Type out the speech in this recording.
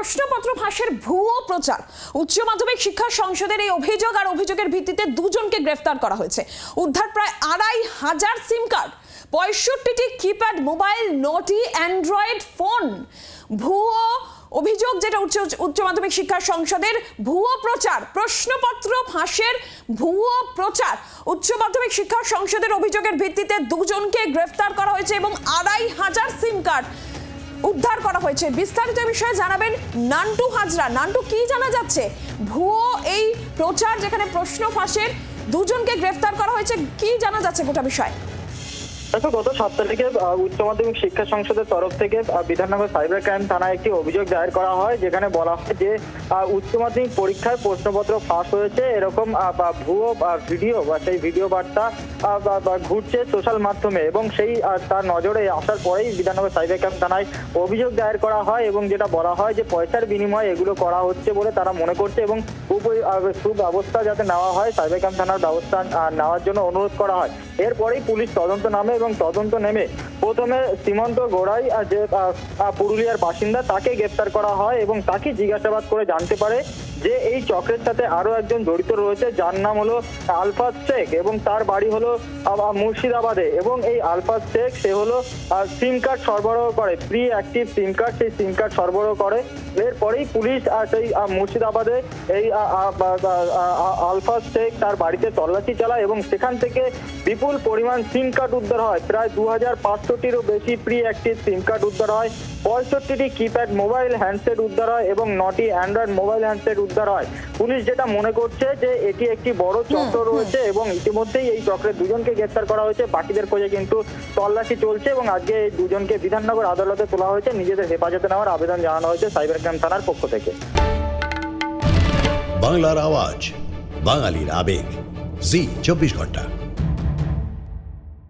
প্রশ্নপত্র ফাঁসের ভুয়ো প্রচার। উচ্চ মাধ্যমিক শিক্ষা সংসদের এই অভিযোগ আর অভিযোগের ভিত্তিতে দুজনকে গ্রেফতার করা হয়েছে। উদ্ধার প্রায় আড়াই হাজার সিম কার্ড, পঁয়ষট্টিটি কিপ্যাড, মোবাইল, নটি অ্যান্ড্রয়েড ফোন। ভুয়ো অভিযোগ যেটা উচ্চ উচ্চ মাধ্যমিক শিক্ষা সংসদের ভুয়ো প্রচার, প্রশ্নপত্র ফাঁসের ভুয়ো প্রচার। উচ্চ মাধ্যমিক শিক্ষা সংসদের অভিযোগের ভিত্তিতে দুজনকে গ্রেফতার করা হয়েছে এবং আড়াই হাজার সিম কার্ড উদ্ধার করা হয়েছে। বিস্তারিত বিষয়ে জানাবেন নান্টু হাজরা। নান্টু, কি জানা যাচ্ছে? ভুয়ো এই প্রচার যেখানে প্রশ্ন ফাঁসের দুজনকে গ্রেফতার করা হয়েছে, কি জানা যাচ্ছে গোটা বিষয়? দেখো গত সাত তারিখে আহ, উচ্চ মাধ্যমিক শিক্ষা সংসদের তরফ থেকে বিধাননগর সাইবার ক্রাইম থানায় একটি অভিযোগ দায়ের করা হয় যেখানে বলা হয় যে উচ্চ মাধ্যমিক পরীক্ষায় প্রশ্নপত্র ফাঁস হয়েছে। এরকম ভুয়ো ভিডিও বা সেই ভিডিও বার্তা ঘুরছে সোশ্যাল মাধ্যমে এবং সেই তার নজরে আসার পরেই বিধাননগর সাইবার ক্রাইম থানায় অভিযোগ দায়ের করা হয় এবং যেটা বলা হয় যে পয়সার বিনিময়ে এগুলো করা হচ্ছে বলে তারা মনে করছে এবং সুব্যবস্থা যাতে নেওয়া হয় সাইবার ক্রাইম থানার ব্যবস্থা নেওয়ার জন্য অনুরোধ করা হয়। এরপরেই পুলিশ তদন্ত নামে এবং তদন্ত নেমে প্রথমে সীমন্ত গোড়াই যে পুরুলিয়ার বাসিন্দা তাকে গ্রেপ্তার করা হয় এবং তাকে জিজ্ঞাসাবাদ করে জানতে পারে যে এই চক্রের সাথে আরও একজন জড়িত রয়েছে যার নাম হলো আলফাজ শেখ এবং তার বাড়ি হলো মুর্শিদাবাদে এবং এই আলফাজ শেখ সে হলো সিম কার্ড সরবরাহ করে প্রি অ্যাক্টিভ সিম কার্ড, সেই সিম কার্ড সরবরাহ করে। এরপরেই পুলিশ সেই মুর্শিদাবাদে এই আলফাজ শেখ তার বাড়িতে তল্লাশি চালায় এবং সেখান থেকে বিপুল পরিমাণ সিম কার্ড উদ্ধার হয়। প্রায় দু হাজার পাঁচশো পাঁচশোটিরও বেশি প্রি অ্যাক্টিভ সিম কার্ড উদ্ধার হয়। পঁয়ষট্টিটি কিপ্যাড মোবাইল হ্যান্ডসেট উদ্ধার হয় এবং নটি অ্যান্ড্রয়েড মোবাইল হ্যান্ডসেট উদ্ধার হয়। পুলিশ যেটা মনে করছে যে এটি একটি বড় চক্র রয়েছে এবং ইতিমধ্যেই এই চক্রের দুজনকে গ্রেপ্তার করা হয়েছে। বাকিদের খোঁজে কিন্তু তল্লাশি চলছে এবং আজকে এই দুজনকে বিধাননগর আদালতে তোলা হয়েছে। নিজেদের হেফাজতে নেওয়ার আবেদন জানানো হয়েছে সাইবার ক্রাইম থানার পক্ষ থেকে। বাংলার আওয়াজ বাঙালির আবেগ। জি চব্বিশ ঘণ্টা।